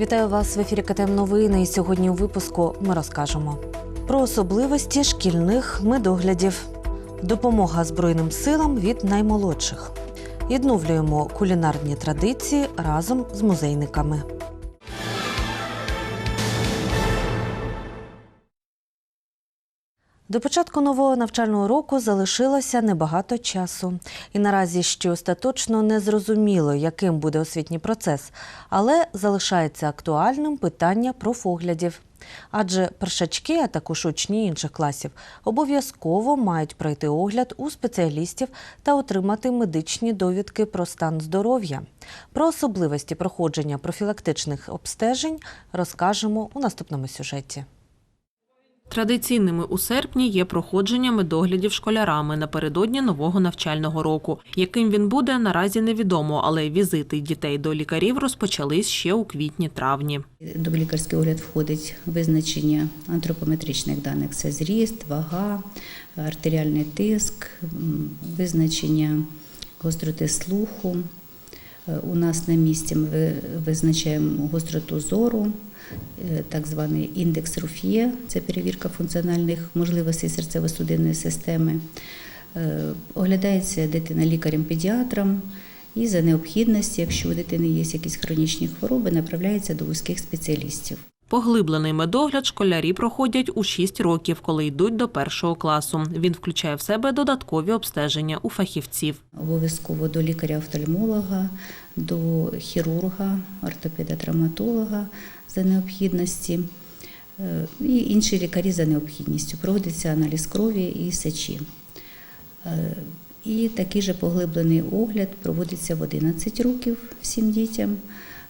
Вітаю вас в ефірі КТМ Новини. І сьогодні у випуску ми розкажемо про особливості шкільних медоглядів, допомога Збройним силам від наймолодших. Відновлюємо кулінарні традиції разом з музейниками. До початку нового навчального року залишилося небагато часу, і наразі ще остаточно не зрозуміло, яким буде освітній процес, але залишається актуальним питання профоглядів. Адже першачки, а також учні інших класів, обов'язково мають пройти огляд у спеціалістів та отримати медичні довідки про стан здоров'я. Про особливості проходження профілактичних обстежень розкажемо у наступному сюжеті. Традиційними у серпні є проходження медоглядів школярами напередодні нового навчального року. Яким він буде, наразі невідомо, але візити дітей до лікарів розпочались ще у квітні-травні. До лікарський огляд входить визначення антропометричних даних: це зріст, вага, артеріальний тиск, визначення гостроти слуху. Е, У нас на місці ми визначаємо гостроту зору, так званий індекс Руф'є, це перевірка функціональних можливостей серцево-судинної системи. Е, Оглядається дитина лікарем-педіатром і за необхідності, якщо у дитини є якісь хронічні хвороби, направляється до вузьких спеціалістів. Поглиблений медогляд школярі проходять у 6 років, коли йдуть до першого класу. Він включає в себе додаткові обстеження у фахівців. Обов'язково до лікаря-офтальмолога, до хірурга, ортопеда-травматолога за необхідності е, і інші лікарі за необхідністю. Проводиться аналіз крові і сечі. Е, І такий же поглиблений огляд проводиться в 11 років всім дітям,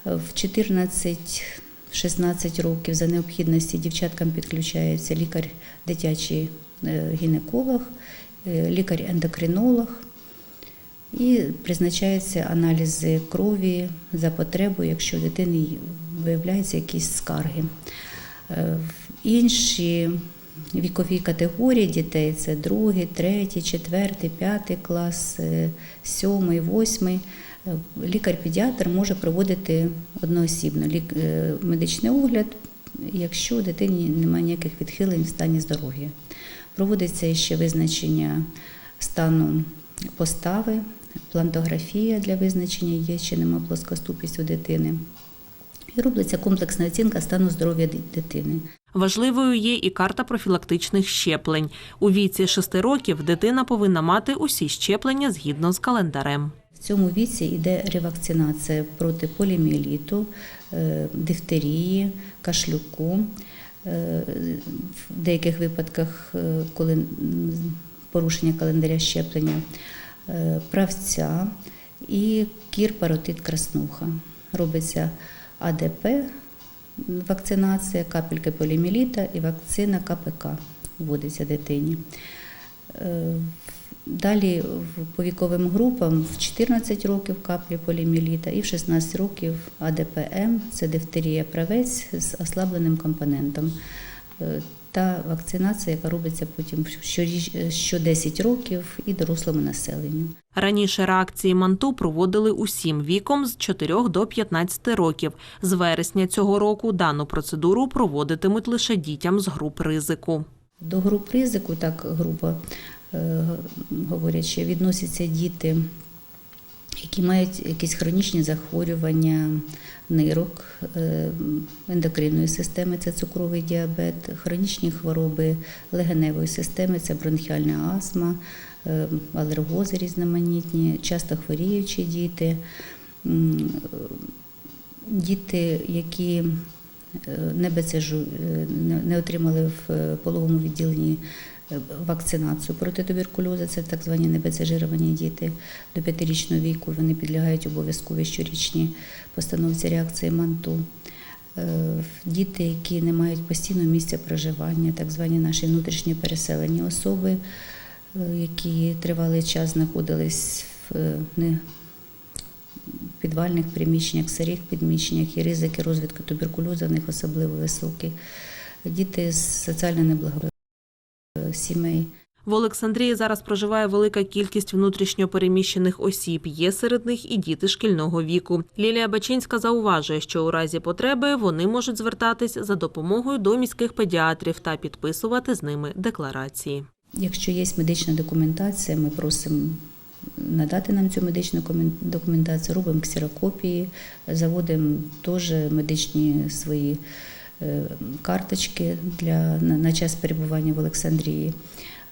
Е, в 14-16 років за необхідності дівчаткам підключається лікар дитячий гінеколог, лікар-ендокринолог. І призначаються аналізи крові за потребою, якщо дитини виявляються якісь скарги. Е, Інші вікові категорії дітей це другий, третій, четвертий, п'ятий клас, сьомий, восьмий. Е, Лікар-педіатр може проводити одноосібно е, медичний огляд, якщо у дитині немає ніяких відхилень в стані здоров'я. Проводиться ще визначення стану постави, плантографія для визначення, є чи нема плоскоступість у дитини. І робиться комплексна оцінка стану здоров'я дитини. Важливою є і карта профілактичних щеплень. У віці 6 років дитина повинна мати усі щеплення згідно з календарем. В цьому віці йде ревакцинація проти поліміеліту, е, дифтерії, кашлюку. Е, В деяких випадках, е, коли порушення календаря щеплення, правця і кір паротит краснуха. Робиться АДП, вакцинація, капельки поліміліта і вакцина КПК вводиться дитині. Е, Далі по віковим групам в 14 років каплі поліміліта і в 16 років АДПМ це дифтерія правець з ослабленим компонентом. Та вакцинація, яка робиться потім що 10 років і дорослому населенню. Раніше реакції манту проводили усім віком з 4 до 15 років. З вересня цього року дану процедуру проводитимуть лише дітям з груп ризику. До груп ризику, так грубо е, говорячи, відносяться діти, які мають якісь хронічні захворювання нирок, е, ендокринної системи, це цукровий діабет, хронічні хвороби легеневої системи, це бронхіальна астма, е, алергози різноманітні, часто хворіючі діти. Діти, які е, не БЦЖ, не- отримали в пологовому відділенні вакцинацію проти туберкульозу, це так звані небецежировані діти до п'ятирічного віку. Вони підлягають обов'язковій щорічній постановці реакції МАНТУ. Е, Діти, які не мають постійного місця проживання, так звані наші внутрішні переселені особи, е, які тривалий час знаходились в е, підвальних приміщеннях, сирих приміщеннях і ризики розвитку туберкульозу в них особливо високі. Діти з соціально неблагополучних сімей. В Олександрії зараз проживає велика кількість внутрішньопереміщених осіб. Є серед них і діти шкільного віку. Лілія Бачинська зауважує, що у разі потреби вони можуть звертатись за допомогою до міських педіатрів та підписувати з ними декларації. Якщо є медична документація, ми просимо надати нам цю медичну документацію, робимо ксерокопії, заводимо теж медичні свої карточки для, на, час перебування в Олександрії,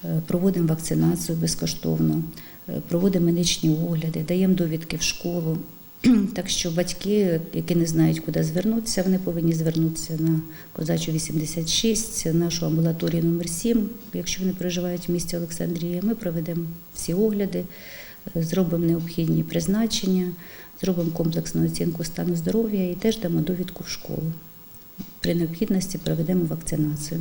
Е, проводимо вакцинацію безкоштовно, е, проводимо медичні огляди, даємо довідки в школу. Так що батьки, які не знають, куди звернутися, вони повинні звернутися на Козачу 86, нашу амбулаторію номер 7 якщо вони проживають в місті Олександрія. Ми проведемо всі огляди, е, зробимо необхідні призначення, зробимо комплексну оцінку стану здоров'я і теж дамо довідку в школу. При необхідності проведемо вакцинацію.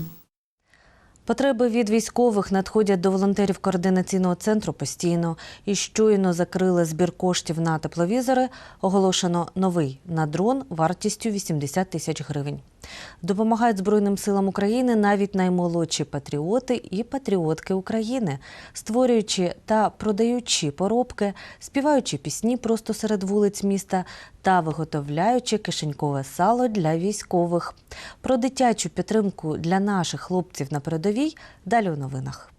Потреби від військових надходять до волонтерів координаційного центру постійно. І щойно закрили збір коштів на тепловізори. Оголошено новий на дрон вартістю 80 тисяч гривень. Допомагають Збройним силам України навіть наймолодші патріоти і патріотки України, створюючи та продаючи поробки, співаючи пісні просто серед вулиць міста та виготовляючи кишенькове сало для військових. Про дитячу підтримку для наших хлопців на передовій далі у новинах.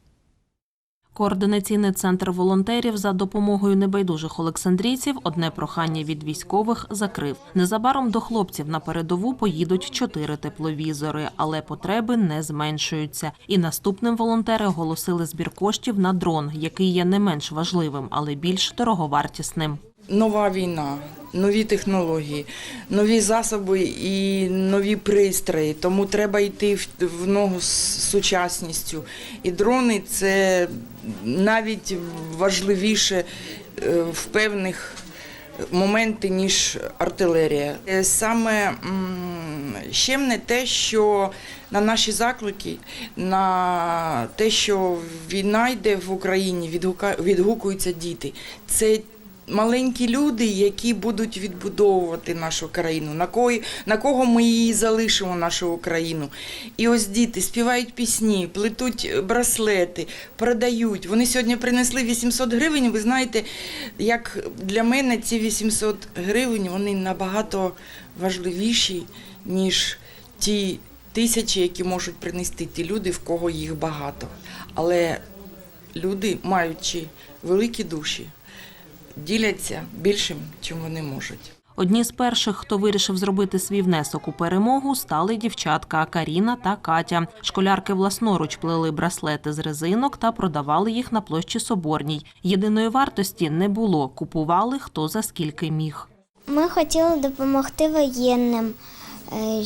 Координаційний центр волонтерів за допомогою небайдужих олександрійців одне прохання від військових закрив. Незабаром до хлопців на передову поїдуть чотири тепловізори, але потреби не зменшуються. І наступним волонтери оголосили збір коштів на дрон, який є не менш важливим, але більш дороговартісним. Нова війна, нові технології, нові засоби і нові пристрої. Тому треба йти в, ногу з сучасністю. І дрони це навіть важливіше е, в певних моменти, ніж артилерія. Е, Саме м, щемне те, що на наші заклики, на те, що війна йде в Україні, відгукуються діти. Це маленькі люди, які будуть відбудовувати нашу країну, на кого, на кого ми її залишимо, нашу Україну. І ось діти співають пісні, плетуть браслети, продають. Вони сьогодні принесли 800 гривень. Ви знаєте, як для мене ці 800 гривень вони набагато важливіші, ніж ті тисячі, які можуть принести ті люди, в кого їх багато. Але люди, маючи великі душі, діляться більшим, чим вони можуть. Одні з перших, хто вирішив зробити свій внесок у перемогу, стали дівчатка Каріна та Катя. Школярки власноруч плели браслети з резинок та продавали їх на площі Соборній. Єдиної вартості не було. Купували хто за скільки міг. Ми хотіли допомогти воєнним, е,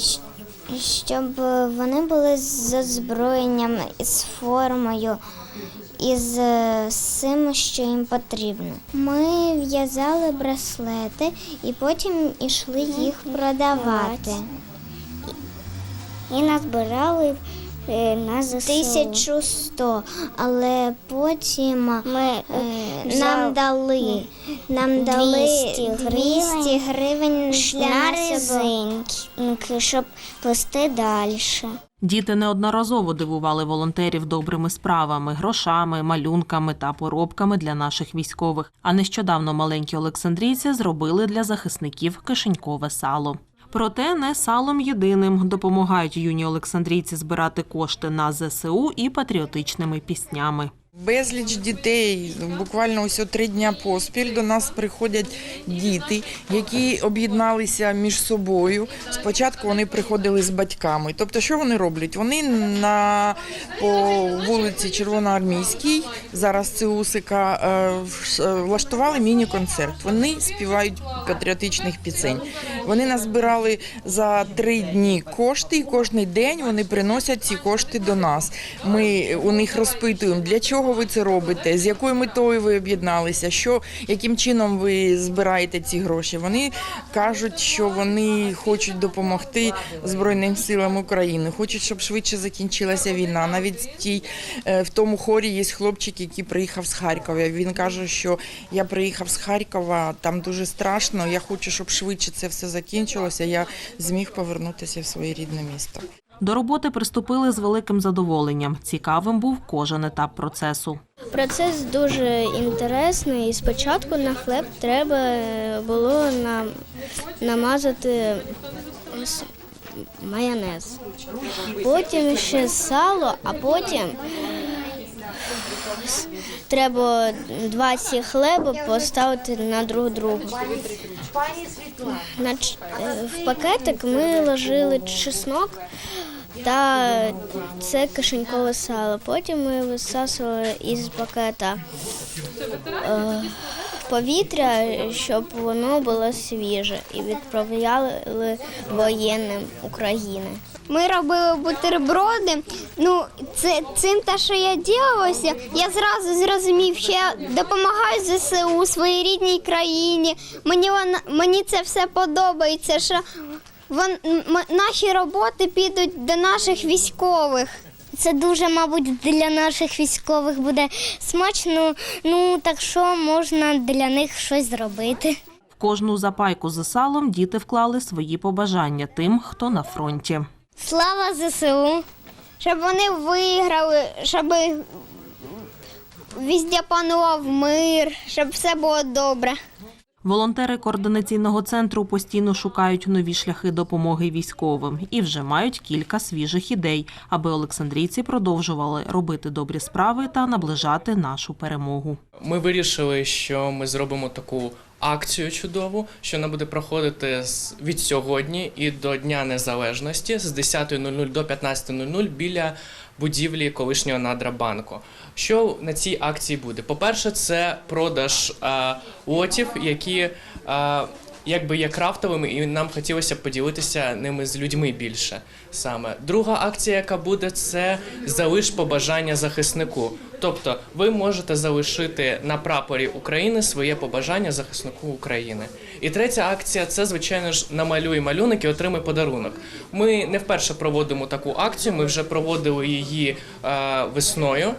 щоб вони були з озброєнням, з формою, і з всім, що їм потрібно. Ми в'язали браслети і потім ішли їх продавати. І назбирали на ЗСУ. 1100, але потім ми, нам дали нам дали 200 гривень для на резинки, щоб плести далі. Діти неодноразово дивували волонтерів добрими справами, грошами, малюнками та поробками для наших військових. А нещодавно маленькі олександрійці зробили для захисників кишенькове сало. Проте не салом єдиним допомагають юні олександрійці збирати кошти на ЗСУ і патріотичними піснями. Безліч дітей, буквально ось три дня поспіль до нас приходять діти, які об'єдналися між собою. Спочатку вони приходили з батьками. Тобто, що вони роблять? Вони на по вулиці Червоноармійській, зараз це Усика, е, влаштували міні-концерт. Вони співають патріотичних пісень. Вони назбирали за три дні кошти, і кожен день вони приносять ці кошти до нас. Ми у них розпитуємо, для чого ви це робите, з якою метою ви об'єдналися, що яким чином ви збираєте ці гроші. Вони кажуть, що вони хочуть допомогти Збройним силам України, хочуть, щоб швидше закінчилася війна. Навіть в тій е, в тому хорі є хлопчик, який приїхав з Харкова. Він каже, що я приїхав з Харкова, там дуже страшно. Я хочу, щоб швидше це все закінчилося. Я зміг повернутися в своє рідне місто. До роботи приступили з великим задоволенням. Цікавим був кожен етап процесу. Процес дуже інтересний. Спочатку на хлеб треба було нам, намазати майонез. Потім ще сало, а потім треба два ці хліба поставити на друг другу. Е, В пакетик ми ложили чеснок та це кишенькове сало. Потім ми висасували із пакета е, повітря, щоб воно було свіже, і відправляли воєнним України. Ми робили бутерброди. Ну, це цим те, що я ділилася, я зразу зрозумів, що я допомагаю ЗСУ своїй рідній країні. Мені вона мені це все подобається. Що вон, наші роботи підуть до наших військових. Це дуже, мабуть, для наших військових буде смачно. Ну так що можна для них щось зробити. В кожну запайку з салом діти вклали свої побажання тим, хто на фронті. Слава ЗСУ, щоб вони виграли, щоб везде панував мир, щоб все було добре. Волонтери координаційного центру постійно шукають нові шляхи допомоги військовим і вже мають кілька свіжих ідей, аби олександрійці продовжували робити добрі справи та наближати нашу перемогу. Ми вирішили, що ми зробимо таку акцію чудову, що вона буде проходити від сьогодні і до Дня Незалежності з 10.00 до 15.00 біля будівлі колишнього Надрабанку. Що на цій акції буде? По-перше, це продаж е, лотів, які е, якби є крафтовими, і нам хотілося б поділитися ними з людьми більше. Саме друга акція, яка буде, це залиш побажання захиснику. Тобто, ви можете залишити на прапорі України своє побажання захиснику України. І третя акція це, звичайно ж, намалюй малюнок і отримай подарунок. Ми не вперше проводимо таку акцію. Ми вже проводили її е, весною.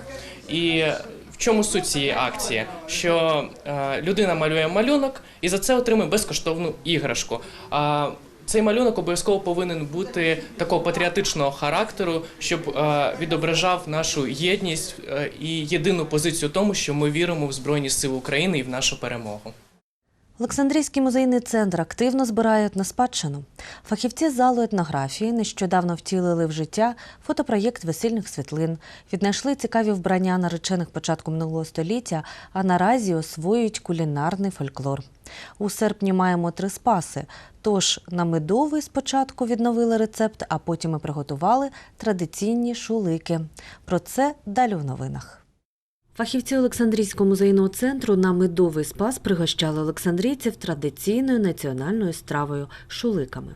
І в чому суть цієї акції? Що е, людина малює малюнок і за це отримує безкоштовну іграшку. А цей малюнок обов'язково повинен бути такого патріотичного характеру, щоб е, відображав нашу єдність е, і єдину позицію тому, що ми віримо в Збройні Сили України і в нашу перемогу. Олександрійський музейний центр активно збирають на спадщину. Фахівці залу етнографії нещодавно втілили в життя фотопроєкт весільних світлин, віднайшли цікаві вбрання наречених початку минулого століття, а наразі освоюють кулінарний фольклор. У серпні маємо три спаси. Тож на медовий спочатку відновили рецепт, а потім і приготували традиційні шулики. Про це далі в новинах. Фахівці Олександрійського музейного центру на медовий спас пригощали олександрійців традиційною національною стравою шуликами.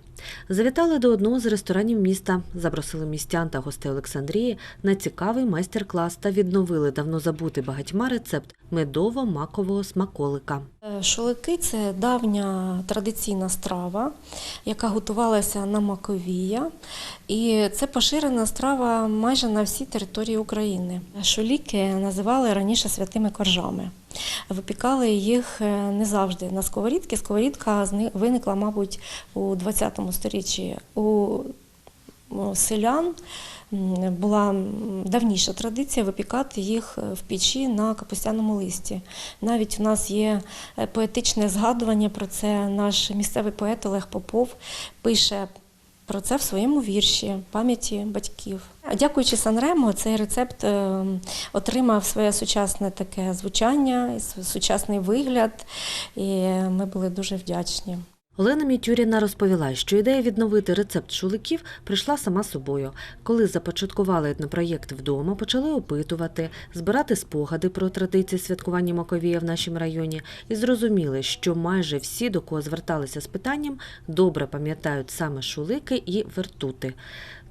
Завітали до одного з ресторанів міста, запросили містян та гостей Олександрії на цікавий майстер-клас та відновили давно забутий багатьма рецепт медово-макового смаколика. Е, Шулики це давня традиційна страва, яка готувалася на маковія. І це поширена страва майже на всій території України. Шуліки називали раніше святими коржами. Випікали їх е, не завжди на сковорідки. Сковорідка виникла, мабуть, у 20 сторіччі. У у селян була давніша традиція випікати їх е, в печі на капустяному листі. Навіть у нас є е, поетичне згадування про це. Наш місцевий поет Олег Попов пише про це в своєму вірші пам'яті батьків. Дякуючи Санремо, цей рецепт е, отримав своє сучасне таке звучання, сучасний вигляд, і ми були дуже вдячні. Олена Мітюріна розповіла, що ідея відновити рецепт шуликів прийшла сама собою. Коли започаткували етнопроєкт вдома, почали опитувати, збирати спогади про традиції святкування Маковія в нашому районі і зрозуміли, що майже всі, до кого зверталися з питанням, добре пам'ятають саме шулики і вертути.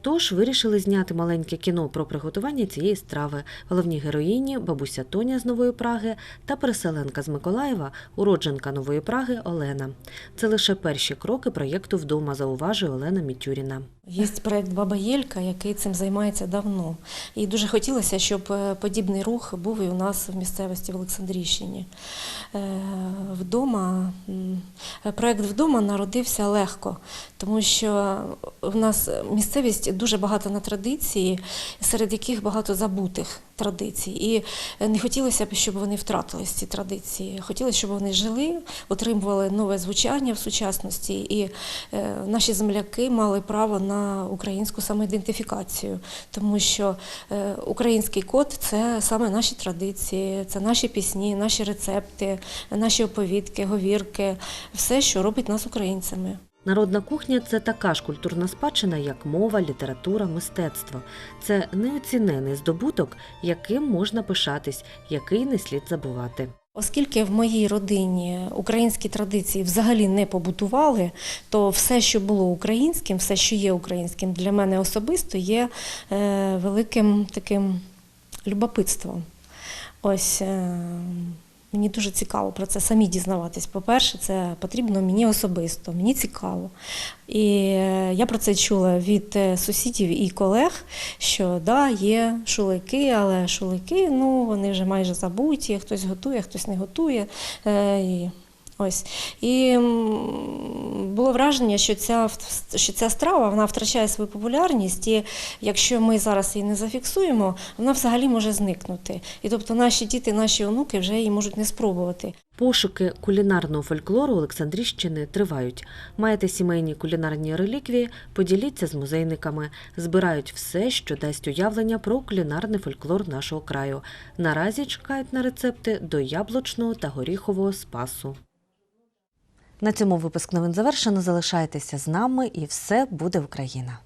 Тож вирішили зняти маленьке кіно про приготування цієї страви. Головні героїні бабуся Тоня з Нової Праги та переселенка з Миколаєва, уродженка Нової Праги Олена. Це лише перші кроки проєкту вдома, зауважує Олена Мітюріна. Є проект Баба Єлька, який цим займається давно. І дуже хотілося, щоб е, подібний рух був і у нас в місцевості в Олександрійщині. Е, Вдома м, проект вдома народився легко, тому що в нас місцевість дуже багато на традиції, серед яких багато забутих традицій. І е, не хотілося б, щоб вони втратились ці традиції. Хотілося, щоб вони жили, отримували нове звучання в сучасності, і е, наші земляки мали право на українську самоідентифікацію, тому що е, український код це саме наші традиції, це наші пісні, наші рецепти, наші оповідки, говірки, все, що робить нас українцями. Народна кухня це така ж культурна спадщина, як мова, література, мистецтво. Це неоцінений здобуток, яким можна пишатись, який не слід забувати. Оскільки в моїй родині українські традиції взагалі не побутували, то все, що було українським, все, що є українським, для мене особисто є е, великим таким любопитством. Ось е, мені дуже цікаво про це самі дізнаватись. По-перше, це потрібно мені особисто, мені цікаво. І е, я про це чула від е, сусідів і колег, що да, є шулики, але шулики, ну вони вже майже забуті, хтось готує, хтось не готує. Е, і Ось і було враження, що ця що ця страва вона втрачає свою популярність, і якщо ми зараз її не зафіксуємо, вона взагалі може зникнути. І тобто наші діти, наші онуки вже її можуть не спробувати. Пошуки кулінарного фольклору Олександрійщини тривають. Маєте сімейні кулінарні реліквії, поділіться з музейниками. Збирають все, що дасть уявлення про кулінарний фольклор нашого краю. Наразі чекають на рецепти до яблучного та горіхового спасу. На цьому випуск новин завершено. Залишайтеся з нами, і все буде Україна.